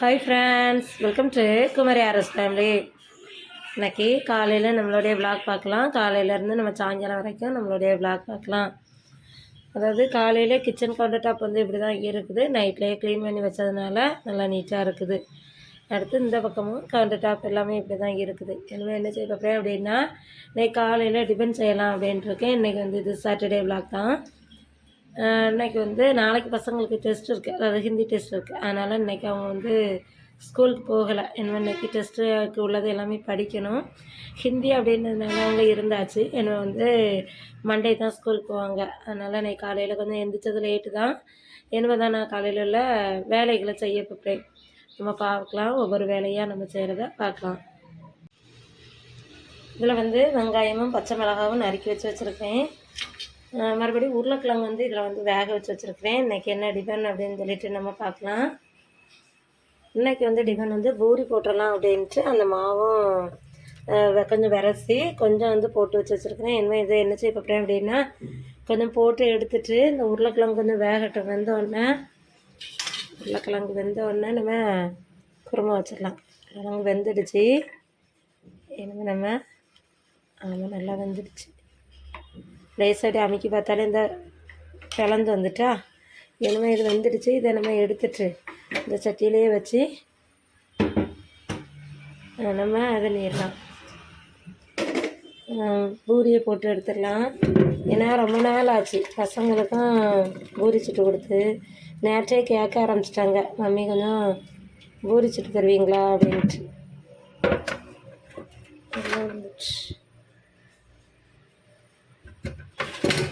Hi friends welcome to Kumari RS family இன்னைக்கு காலையில் நம்மளுடைய விளாக் பார்க்கலாம். காலையிலேருந்து நம்ம சாயங்காலம் வரைக்கும் நம்மளுடைய விளாக் பார்க்கலாம். அதாவது காலையில் கிச்சன் கவுண்டர் டாப் வந்து இப்படி தான் இருக்குது. நைட்லேயே க்ளீன் பண்ணி வச்சதுனால நல்லா நீட்டாக இருக்குது. அடுத்து இந்த பக்கமும் கவுண்டர் டாப் எல்லாமே இப்படி தான் இருக்குது. எனவே என்ன செய்ய பார்ப்பேன் அப்படின்னா இன்றைக்கி காலையில் டிஃபன் செய்யலாம் அப்படின்ட்டுருக்கேன் இன்றைக்கி வந்து இது சாட்டர்டே விளாக் தான். இன்றைக்கி இன்னைக்கு வந்து நாளைக்கு பசங்களுக்கு டெஸ்ட் இருக்குது அதாவது ஹிந்தி டெஸ்ட் இருக்குது அதனால் இன்னைக்கு அவங்க வந்து ஸ்கூலுக்கு போகலை. என்ன இன்றைக்கி டெஸ்ட்டுக்கு உள்ளது எல்லாமே படிக்கணும். ஹிந்தி அப்படின்றதுனால அவங்க இருந்தாச்சு. என்ன வந்து மண்டே தான் ஸ்கூலுக்கு போவாங்க. அதனால் இன்னைக்கு காலையில் கொஞ்சம் எந்திரிச்சது லேட்டு தான். எனவே தான் நான் காலையில் உள்ள வேலைகளை செய்ய போகிறேன் நம்ம பார்க்கலாம். ஒவ்வொரு வேலையாக நம்ம செய்கிறத பார்க்கலாம். இதில் வந்து வெங்காயமும் பச்சை மிளகாவும் நறுக்கி வச்சு வச்சுருக்கேன். மறுபடியும் உருளைக்கிழங்கு வந்து இதில் வந்து வேக வச்சு வச்சுருக்கிறேன். இன்றைக்கி என்ன டிஃபன் அப்படின்னு சொல்லிட்டு நம்ம பார்க்கலாம். இன்றைக்கி வந்து டிஃபன் வந்து பூரி போட்டுடலாம் அப்படின்ட்டு அந்த மாவும் கொஞ்சம் விரசி கொஞ்சம் வந்து போட்டு வச்சு வச்சுருக்கிறேன். என்ன இதை என்ன செய்ய போகிறேன் அப்படின்னா கொஞ்சம் போட்டு எடுத்துட்டு இந்த உருளைக்கிழங்கு கொஞ்சம் வேகட்டும் வெந்தோடனே உருளைக்கிழங்கு வெந்தோடனே நம்ம குருமா வச்சிடலாம். உருளைக்கிழங்கு வெந்துடுச்சு. இனிமேல் நம்ம ஆமாம் நல்லா வெந்துடுச்சு. லேசாடி அமுக்கி பார்த்தாலே இந்த பிளந்து வந்துட்டா? இனிமேல் இது வந்துடுச்சு. இதை நம்ம எடுத்துட்டு இந்த சட்டியிலேயே வச்சு நம்ம அதை நீரலாம். பூரியை போட்டு எடுத்துடலாம். ஏன்னா ரொம்ப நாள் ஆச்சு. பசங்களுக்கும் பூரி சுட்டு கொடுத்து நேற்றே கேட்க ஆரம்பிச்சிட்டாங்க. மம்மி கொஞ்சம் பூரி சுட்டு தருவீங்களா? அப்படின்ட்டு நல்லா இருந்துச்சு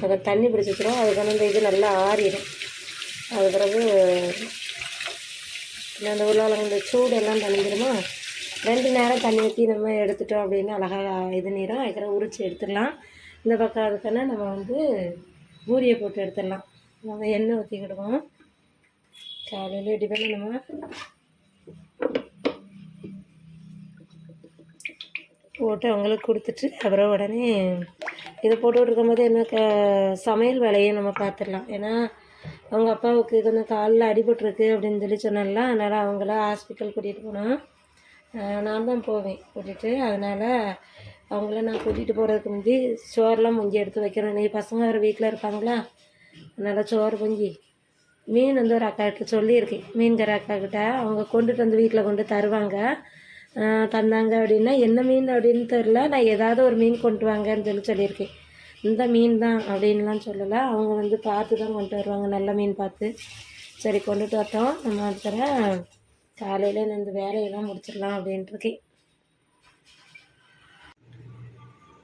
அதை தண்ணி பிடிச்சி வச்சிடும் அதுக்கான இந்த இது நல்லா ஆறிடும். அது பிறகு அந்த உள்ளால இந்த சூடெல்லாம் தணிஞ்சிருமா? ரெண்டு நேரம் தண்ணி ஊற்றி நம்ம எடுத்துட்டோம் அப்படின்னு அழகாக இது நீரும். அதுக்கப்புறம் உரிச்சு எடுத்துடலாம். இந்த பக்கம் அதுக்கான நம்ம வந்து பூரியை போட்டு எடுத்துடலாம். நம்ம எண்ணெய் ஊற்றிக்கிடுவோம் காலையில் டிஃபன் நம்ம போட்டு அவங்களுக்கு கொடுத்துட்டு அப்புறம் உடனே இதை போட்டு இருக்கும்போது என்ன க சமையல் வேலையை நம்ம பார்த்துடலாம். ஏன்னா அவங்க அப்பாவுக்கு கொஞ்சம் காலில் அடிபட்டுருக்கு அப்படின்னு சொல்லி சொன்னால அதனால் அவங்கள ஹாஸ்பிட்டல் கூட்டிகிட்டு போனோம். நான் தான் போவேன் கூட்டிகிட்டு அதனால் அவங்கள நான் கூட்டிகிட்டு போகிறதுக்கு முந்தி சோறுலாம் முஞ்சி எடுத்து வைக்கிறேன். நீ பசங்க வேறு வீட்டில் இருப்பாங்களா அதனால் சோறு பொங்கி மீன் வந்து ஒரு அக்கா கிட்ட சொல்லியிருக்கேன். மீன்கார அக்கா கிட்ட அவங்க கொண்டுட்டு வந்து வீட்டில் கொண்டு தருவாங்க. தந்தாங்க அப்படின்னா என்ன மீன் அப்படின்னு தெரில நான் ஏதாவது ஒரு மீன் கொண்டு வாங்கன்னு சொல்லி சொல்லியிருக்கேன். இந்த மீன் தான் அப்படின்லாம் சொல்லலை. அவங்க வந்து பார்த்து தான் கொண்டு வருவாங்க நல்ல மீன் பார்த்து. சரி கொண்டுட்டு வரட்டோம் நம்ம அடுத்த காலையில் இந்த வேலையெல்லாம் முடிச்சிடலாம் அப்படின்ட்டுருக்கேன்.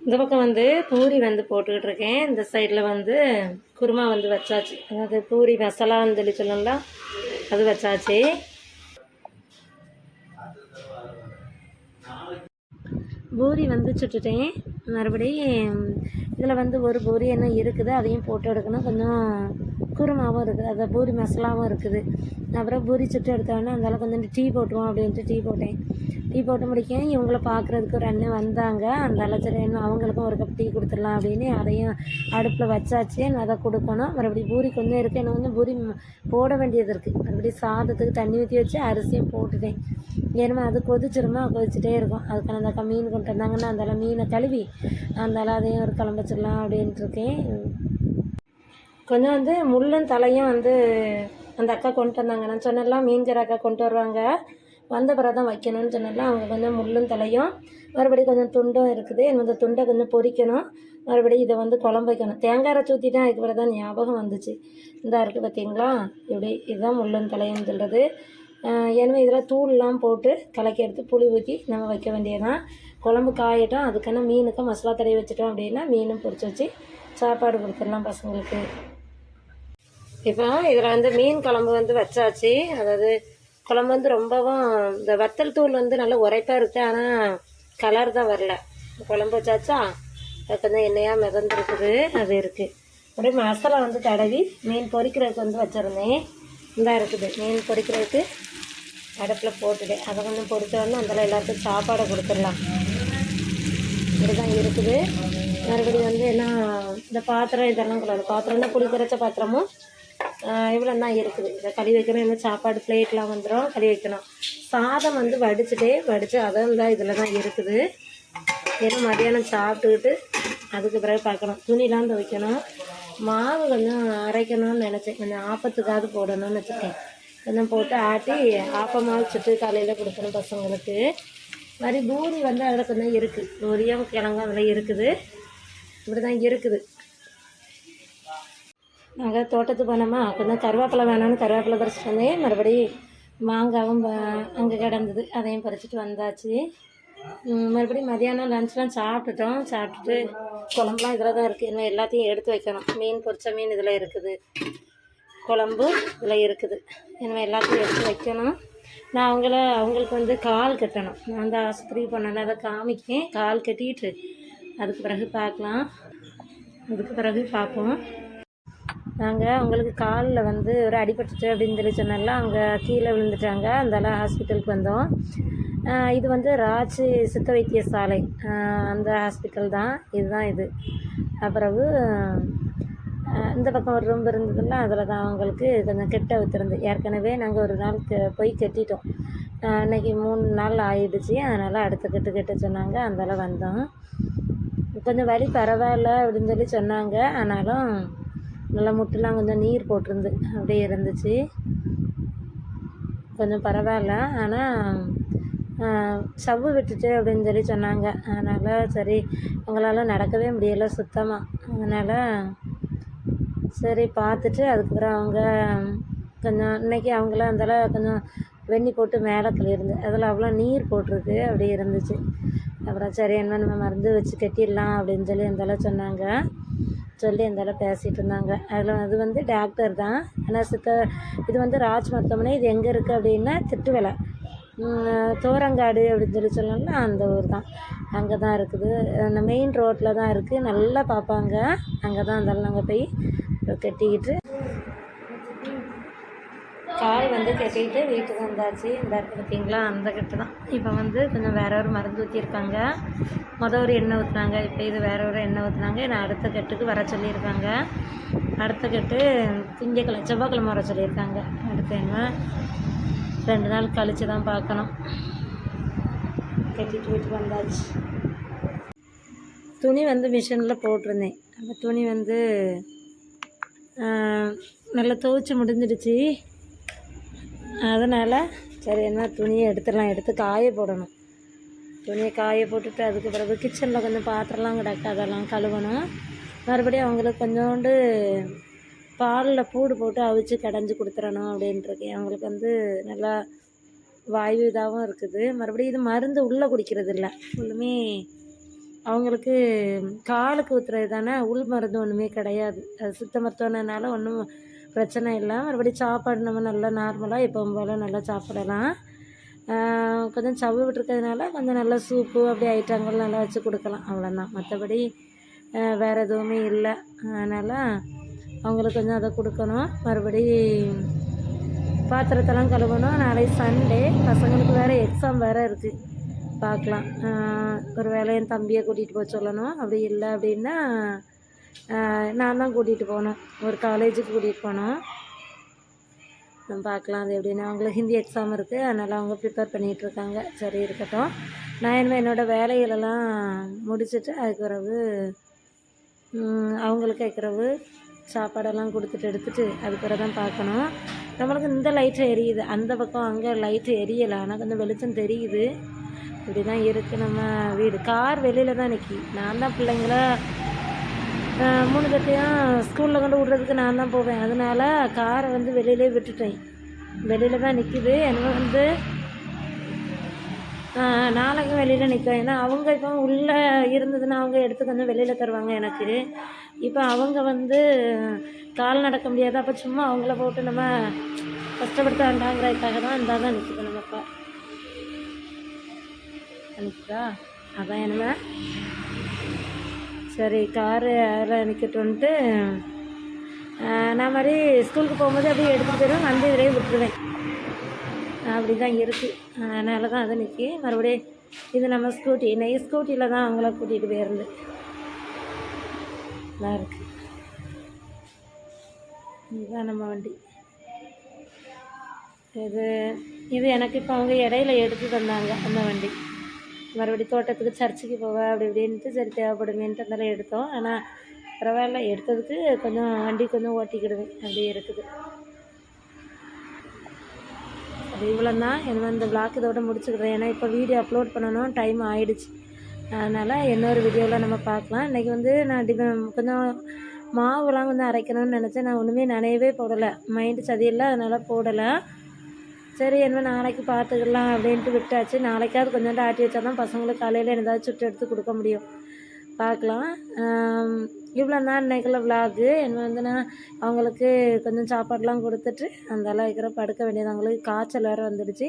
இந்த பக்கம் வந்து பூரி வந்து போட்டுக்கிட்டு இருக்கேன் இந்த சைடில் வந்து குருமா வந்து வச்சாச்சு. அதாவது பூரி மசாலான்னு சொல்லி சொல்லலாம் அது வச்சாச்சு. பூரி வந்து சுட்டுட்டேன். மறுபடியும் இதில் வந்து ஒரு பூரி என்ன இருக்குது அதையும் போட்டு எடுக்கணும். கொஞ்சம் குருமாவும் இருக்குது அதை பூரி மசாலாவும் இருக்குது. அப்புறம் பூரி சுட்டு எடுத்தோடனே அந்தால கொஞ்சம் டீ போட்டுருவோம் அப்படின்ட்டு டீ போட்டேன். டீ போட்டு முடிக்க இவங்கள பார்க்குறதுக்கு ஒரு அண்ணன் வந்தாங்க. அந்த சரி என்ன அவங்களுக்கும் ஒரு கப் டீ கொடுத்துடலாம் அப்படின்னு அதையும் அடுப்பில் வச்சாச்சு. நான் அதை கொடுக்கணும். மறுபடியும் பூரி கொஞ்சம் இருக்குது எனக்கு வந்து பூரி போட வேண்டியது இருக்குது மறுபடியும் சாதத்துக்கு தண்ணி ஊற்றி வச்சு அரிசியும் போட்டுட்டேன். ஏன்னா அது கொதிச்சிருமா? கொதிச்சுட்டே இருக்கும். அதுக்கான அந்த அக்கா மீன் கொண்டு வந்தாங்கன்னா அந்த மீனை கழுவி அந்த அதையும் ஒரு குழம்பு வச்சிடலாம் அப்படின்ட்டு இருக்கேன். கொஞ்சம் வந்து முள்ளும் தலையும் வந்து அந்த அக்கா கொண்டு வந்தாங்க. நான் சொன்னலாம் மீன்கிற அக்கா கொண்டு வருவாங்க. வந்த பிறகு தான் வைக்கணும்னு சொன்னால அவங்க கொஞ்சம் முள்ளும் தலையும் மறுபடியும் கொஞ்சம் துண்டும் இருக்குது. எனக்கு அந்த துண்டை கொஞ்சம் பொரிக்கணும் மறுபடியும் இதை வந்து குழம்பு வைக்கணும். தேங்காய் அரைச்சி ஊற்றிட்டேன் அதுக்கு பிறகு தான் ஞாபகம் வந்துச்சு. இந்த இருக்குது பார்த்தீங்களா இப்படி இதுதான் முள்ளும் தலையும் சொல்கிறது ஏன்னா இதில் தூள்லாம் போட்டு கலக்கி எடுத்து புளி ஊற்றி நம்ம வைக்க வேண்டியதுதான். குழம்பு காயட்டும். அதுக்கான மீனுக்கு மசாலா தடவி வச்சுட்டோம் அப்படின்னா மீனும் பொரிச்சு வச்சு சாப்பாடு கொடுத்துடலாம் பசங்களுக்கு. இப்போ இதில் வந்து மீன் குழம்பு வந்து வச்சாச்சு. அதாவது குழம்பு வந்து ரொம்பவும் இந்த வத்தல் தூள் வந்து நல்லா உரைப்பாக இருக்குது ஆனால் கலர் தான் வரல. குழம்பு வச்சாச்சா அது கொஞ்சம் எண்ணெயாக மிதந்துருக்குது அது இருக்குது அப்படியே மசாலா வந்து தடவி மீன் பொரிக்கிறதுக்கு வந்து வச்சுருந்தேன். இந்தா இருக்குது மீன் பொரிக்கிறதுக்கு அடுப்பில் போட்டுட்டேன் அதை கொஞ்சம் பொரிச்சோடனே அதில் எல்லாருக்கும் சாப்பாடை கொடுத்துடலாம். இப்படிதான் இருக்குது. மறுபடியும் வந்து என்ன இந்த பாத்திரம் இதெல்லாம் கூடாது. பாத்திரம்னா புளி கரைச்ச பாத்திரமும் இவ்வளோ தான் இருக்குது. இதை கழுவி வைக்கணும். இன்னும் சாப்பாடு பிளேட்லாம் வந்துடும் கழுவி வைக்கணும். சாதம் வந்து வடிச்சுட்டே வடித்து அதான் தான் இதில் தான் இருக்குது. ஏன்னா மதியானம் சாப்பிட்டுக்கிட்டு அதுக்கு பிறகு பார்க்கணும். துணிலாம் துவைக்கணும். மாவு கொஞ்சம் அரைக்கணும்னு நினச்சேன். கொஞ்சம் ஆப்பத்துக்காவது போடணும்னு வச்சுருக்கேன். கொஞ்சம் போட்டு ஆட்டி ஆப்பமாக சுட்டு காலையில் கொடுக்கணும் பசங்களுக்கு. மாதிரி பூரி வந்து அதில் கொஞ்சம் இருக்குது பூரியும் கிழங்கும் அதில் இருக்குது. இப்படி தான் இருக்குது. நாங்கள் தோட்டத்துக்கு போனோமா கொஞ்சம் கருவேப்பிலை வேணும்னு கருவேப்பிலை பறிச்சிட்டு வந்தேன் மறுபடி மாங்காவும் அங்கே கிடந்தது. அதையும் பறிச்சிட்டு வந்தாச்சு. மறுபடியும் மதியானம் லஞ்ச்லாம் சாப்பிட்டுட்டோம். சாப்பிட்டுட்டு குழம்புலாம் இதில் தான் இருக்குது இன்னும் எல்லாத்தையும் எடுத்து வைக்கணும். மீன் பொரிச்ச மீன் இதில் இருக்குது. குழம்பு இதில் இருக்குது. இனிமேல் எல்லாத்தையும் எடுத்து வைக்கணும். நான் அவங்கள அவங்களுக்கு வந்து கால் கட்டணும். நான் அந்த ஆஸ்பத்திரி போனேன். அதை காமிக்கேன். கால் கட்டிட்டு அதுக்கு பிறகு பார்க்கலாம். அதுக்கு பிறகு பார்ப்போம். நாங்கள் அவங்களுக்கு காலில் வந்து ஒரு அடிபட்டுச்சு அப்படின்னு சொல்லி சொன்னால அவங்க கீழே விழுந்துட்டாங்க. அந்தால ஹாஸ்பிட்டலுக்கு வந்தோம். இது வந்து ராஜி சித்த வைத்தியசாலை. சாலை அந்த ஹாஸ்பிட்டல் தான். இதுதான் இது. அப்புறவு இந்த பக்கம் ஒரு ரூம் இருந்ததுன்னா அதில் தான் அவங்களுக்கு கொஞ்சம் கெட்ட வித்துருந்து ஏற்கனவே நாங்கள் ஒரு நாள் போய் கட்டிட்டோம். இன்றைக்கி மூணு நாள் ஆயிடுச்சு. அதனால் அடுத்த கெட்டு கெட்ட சொன்னாங்க. அந்தால வந்தோம். கொஞ்சம் வலி பரவாயில்ல அப்படின்னு சொல்லி சொன்னாங்க. ஆனாலும் நல்லா முட்டெலாம் கொஞ்சம் நீர் போட்டிருந்து அப்படியே இருந்துச்சு. கொஞ்சம் பரவாயில்ல. ஆனால் சவ்வு விட்டுட்டு அப்படின்னு சொல்லி சொன்னாங்க. அதனால் சரி உங்களால் நடக்கவே முடியலை சுத்தமாக அதனால் சரி பார்த்துட்டு அதுக்கப்புறம் அவங்க கொஞ்சம் இன்னைக்கு அவங்கள அந்தால கொஞ்சம் வெந்நி போட்டு மேலே கழுவிருந்து அதில் அவ்வளோ நீர் போட்டிருக்கு அப்படி இருந்துச்சு. அப்புறம் சரி என்ன நம்ம மருந்து வச்சு கட்டிடலாம் அப்படின்னு சொல்லி அந்தால சொன்னாங்க. சொல்லி அந்தால பேசிகிட்டு இருந்தாங்க. அதில் அது வந்து டாக்டர் தான். ஆனால் சித்த இது வந்து ராஜ் மருத்துவமனை. இது எங்கே இருக்குது அப்படின்னா திட்டுவிலை தோரங்காடு அப்படின்னு சொல்லி சொல்லணும்ல அந்த ஊர் தான். அங்கே தான் இருக்குது. அந்த மெயின் ரோட்டில் தான் இருக்குது நல்லா பார்ப்பாங்க. அங்கே தான் இருந்தாலும் நாங்கள் போய் கட்டிக்கிட்டு கால் வந்து கட்டிட்டு வீட்டுக்கு வந்தாச்சு. இந்த இருக்கு பார்த்தீங்களா? அந்த கட்டு தான். இப்போ வந்து கொஞ்சம் வேற ஒரு மருந்து ஊற்றிருக்காங்க மொதல் ஒரு எண்ணெய் ஊற்றுனாங்க இப்போ இது வேற ஒரு எண்ணெய் ஊற்றுனாங்க நான் அடுத்த கட்டுக்கு வர சொல்லியிருக்காங்க. அடுத்த கட்டு திங்கக்கிழமை செவ்வாய்க்கிழமை வர சொல்லியிருக்காங்க. அடுத்த எண்ணெய் ரெண்டு நாள் கழித்து தான் பார்க்கணும். கட்டிட்டு வீட்டுக்கு வந்தாச்சு. துணி வந்து மிஷினில் போட்டிருந்தேன். அந்த துணி வந்து நல்லா துவைச்சி முடிஞ்சிடுச்சு. அதனால் சரி என்ன துணியை எடுத்துடலாம். எடுத்து காய போடணும். துணியை காய போட்டுட்டு அதுக்கு பிறகு கிச்சனில் கொஞ்சம் பாத்திரம்லாம் கிடக்கு அதெல்லாம் கழுவணும். மறுபடியும் அவங்களுக்கு கொஞ்சோண்டு பாலில் பூடு போட்டு அவிச்சு கடைஞ்சி கொடுத்துறணும் அப்படின்ட்டுருக்கேன் அவங்களுக்கு வந்து நல்லா வாயு இதாகவும் இருக்குது. மறுபடியும் இது மருந்து உள்ளே குடிக்கிறது இல்லை ஃபுல்லுமே அவங்களுக்கு காலுக்கு ஊற்றுறது தானே உள் மருந்து ஒன்றுமே கிடையாது. அது சித்த மருத்துவனால ஒன்றும் பிரச்சனை இல்லை. மறுபடியும் சாப்பாடு நம்ம நல்லா நார்மலாக எப்பவும் போல் நல்லா சாப்பிடலாம். கொஞ்சம் சவ்வு விட்டுருக்கிறதுனால கொஞ்சம் நல்லா சூப்பு அப்படி ஐட்டங்கள் நல்லா வச்சு கொடுக்கலாம். அவ்வளோதான் மற்றபடி வேறு எதுவுமே இல்லை. அதனால் அவங்களுக்கு கொஞ்சம் அதை கொடுக்கணும். மறுபடி பாத்திரத்தெல்லாம் கழுவணும். நாளை சண்டே பசங்களுக்கு வேறு எக்ஸாம் வேறு இருக்குது பார்க்கலாம். ஒரு வேளை என் தம்பியை கூட்டிகிட்டு போக சொல்லணும். அப்படி இல்லை அப்படின்னா நான் தான் கூட்டிகிட்டு போகணும் ஒரு காலேஜுக்கு கூட்டிகிட்டு போகணும் நம்ம பார்க்கலாம் அது எப்படின்னு. அவங்களுக்கு ஹிந்தி எக்ஸாம் இருக்குது அதனால் அவங்க ப்ரிப்பேர் பண்ணிகிட்டு இருக்காங்க. சரி இருக்கட்டும். நான் இனிமேல் என்னோடய வேலைகளெல்லாம் முடிச்சுட்டு அதுக்கு பிறகு அவங்களுக்கு வைக்கிறவு சாப்பாடெல்லாம் கொடுத்துட்டு எடுத்துட்டு அதுக்கு பிறகு தான் பார்க்கணும். நம்மளுக்கு இந்த லைட்டு எரியுது. அந்த பக்கம் அங்கே லைட்டு எரியலை. ஆனால் கொஞ்சம் வெளிச்சம் தெரியுது. இப்படி தான் இருக்குது நம்ம வீடு. கார் வெளியில் தான் நிற்கி நான் தான் பிள்ளைங்கள மூணு பேர்த்தையும் ஸ்கூலில் கொண்டு விட்றதுக்கு நான் தான் போவேன். அதனால காரை வந்து வெளியிலே விட்டுட்டேன். வெளியில் தான் நிற்கிது எனக்கு வந்து நாளைக்கும் வெளியில் நிற்கும் ஏன்னா அவங்க இப்போ உள்ளே இருந்ததுன்னா அவங்க எடுத்து கொஞ்சம் வெளியில் தருவாங்க எனக்கு. இப்போ அவங்க வந்து கால் நடக்க முடியாது. அப்போ சும்மா அவங்கள போட்டு நம்ம கஷ்டப்படுத்த வேண்டாங்கிறதுக்காக தான் இந்த தான் நிற்கிது நம்ம இப்போ நிற்குதா அதான் என்னமே. சரி காரு அதில் நிற்கட்டுன்ட்டு நான் மாதிரி ஸ்கூலுக்கு போகும்போது அப்படியே எடுத்துகிட்டு போயிடுவேன் வந்து இதிலேயே விட்டுருவேன். அப்படி தான் இருக்குது அதனால தான் அது நிற்கி மறுபடியும் இது நம்ம ஸ்கூட்டி நெய் ஸ்கூட்டியில் தான் அவங்கள கூட்டிகிட்டு போயிருந்து. நல்லா இருக்கு. இதுதான் நம்ம வண்டி. இது இது எனக்கு இப்போ அவங்க இடையில எடுத்து தந்தாங்க அந்த வண்டி. மறுபடி தோட்டத்துக்கு சர்ச்சுக்கு போவேன் அப்படி இப்படின்ட்டு சரி தேவைப்படுமேன்ட்டு அதெல்லாம் எடுத்தோம். ஆனால் பரவாயில்ல எடுத்ததுக்கு கொஞ்சம் வண்டி கொஞ்சம் ஓட்டிக்கிடுவேன் அப்படி இருக்குது. அது இவ்வளோ தான் என்ன இந்த vlog இதோட முடிச்சுக்கிறேன். ஏன்னா இப்போ வீடியோ அப்லோட் பண்ணணும். டைம் ஆயிடுச்சு. அதனால் இன்னொரு வீடியோவில் நம்ம பார்க்கலாம். இன்றைக்கி வந்து நான் டிப கொஞ்சம் மாவுலாம் வந்து அரைக்கணும்னு நினச்சேன். நான் ஒன்றுமே நனையவே போடலை. மைண்டு சரியில்லை அதனால் போடலை. சரி என்ன நாளைக்கு பார்த்துக்கலாம் அப்படின்ட்டு விட்டாச்சு. நாளைக்காவது கொஞ்சோண்டு ஆட்டி வச்சா தான் பசங்களுக்கு காலையில் ஏதாவது சுட்டு எடுத்து கொடுக்க முடியும். பார்க்கலாம். இவ்வளோ தான் இன்றைக்குள்ள விலாகு என்ன வந்து நான் அவங்களுக்கு கொஞ்சம் சாப்பாடெலாம் கொடுத்துட்டு அந்த அளவுக்கு படுக்க வேண்டியது. அவங்களுக்கு காய்ச்சல் வேறு வந்துடுச்சு.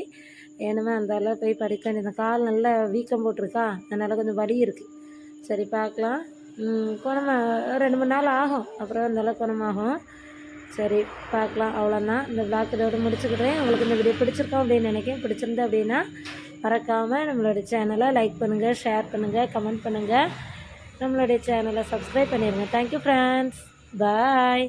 ஏனுமே அந்த அளவு போய் படுக்க வேண்டியது. கால் நல்லா வீக்கம் போட்டிருக்கா? அதனால் கொஞ்சம் வலி இருக்குது சரி பார்க்கலாம். குணமாக ரெண்டு மூணு நாள் ஆகும். அப்புறம் அந்தளவு குணமாகும். சரி பார்க்கலாம். அவ்வளோதான் இந்த விளாக் இதோட முடிச்சுக்கிட்டேன் உங்களுக்கு இந்த வீடியோ பிடிச்சிருக்கோம் அப்படின்னு நினைக்கிறேன். பிடிச்சிருந்து அப்படின்னா மறக்காமல் நம்மளோட சேனலை லைக் பண்ணுங்கள் ஷேர் பண்ணுங்கள் கமெண்ட் பண்ணுங்கள் நம்மளுடைய சேனலை சப்ஸ்கிரைப் பண்ணிடுங்க தேங்க்யூ ஃப்ரெண்ட்ஸ் பாய்